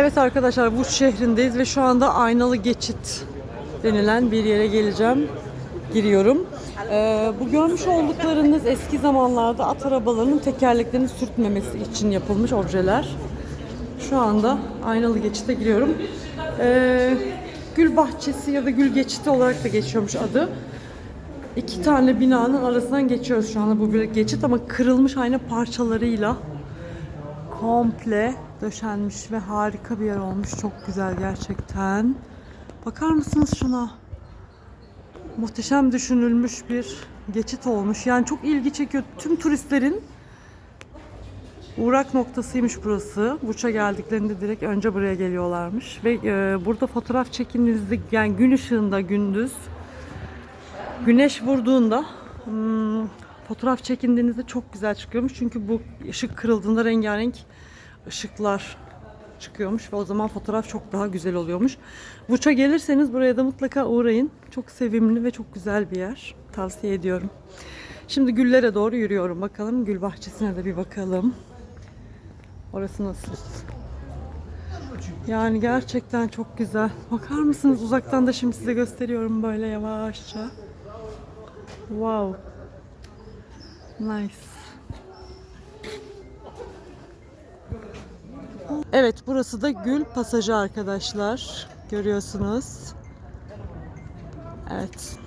Evet arkadaşlar bu şehrindeyiz ve şu anda aynalı geçit denilen bir yere geleceğim. Giriyorum. Ee, bu görmüş olduklarınız eski zamanlarda at arabalarının tekerleklerini sürtmemesi için yapılmış objeler. Şu anda aynalı geçite giriyorum. Ee, gül bahçesi ya da gül geçiti olarak da geçiyormuş adı. İki tane binanın arasından geçiyoruz şu anda bu bir geçit ama kırılmış ayna parçalarıyla komple döşenmiş ve harika bir yer olmuş. Çok güzel gerçekten. Bakar mısınız şuna? Muhteşem düşünülmüş bir geçit olmuş. Yani çok ilgi çekiyor. Tüm turistlerin uğrak noktasıymış burası. Burç'a geldiklerinde direkt önce buraya geliyorlarmış. Ve e, burada fotoğraf çekindiğinizde yani gün ışığında gündüz güneş vurduğunda hmm, fotoğraf çekindiğinizde çok güzel çıkıyormuş. Çünkü bu ışık kırıldığında rengarenk ışıklar çıkıyormuş ve o zaman fotoğraf çok daha güzel oluyormuş. Burç'a gelirseniz buraya da mutlaka uğrayın. Çok sevimli ve çok güzel bir yer. Tavsiye ediyorum. Şimdi güllere doğru yürüyorum. Bakalım gül bahçesine de bir bakalım. Orası nasıl? Yani gerçekten çok güzel. Bakar mısınız? Uzaktan da şimdi size gösteriyorum böyle yavaşça. Wow. Nice. Evet burası da Gül Pasajı arkadaşlar. Görüyorsunuz. Evet.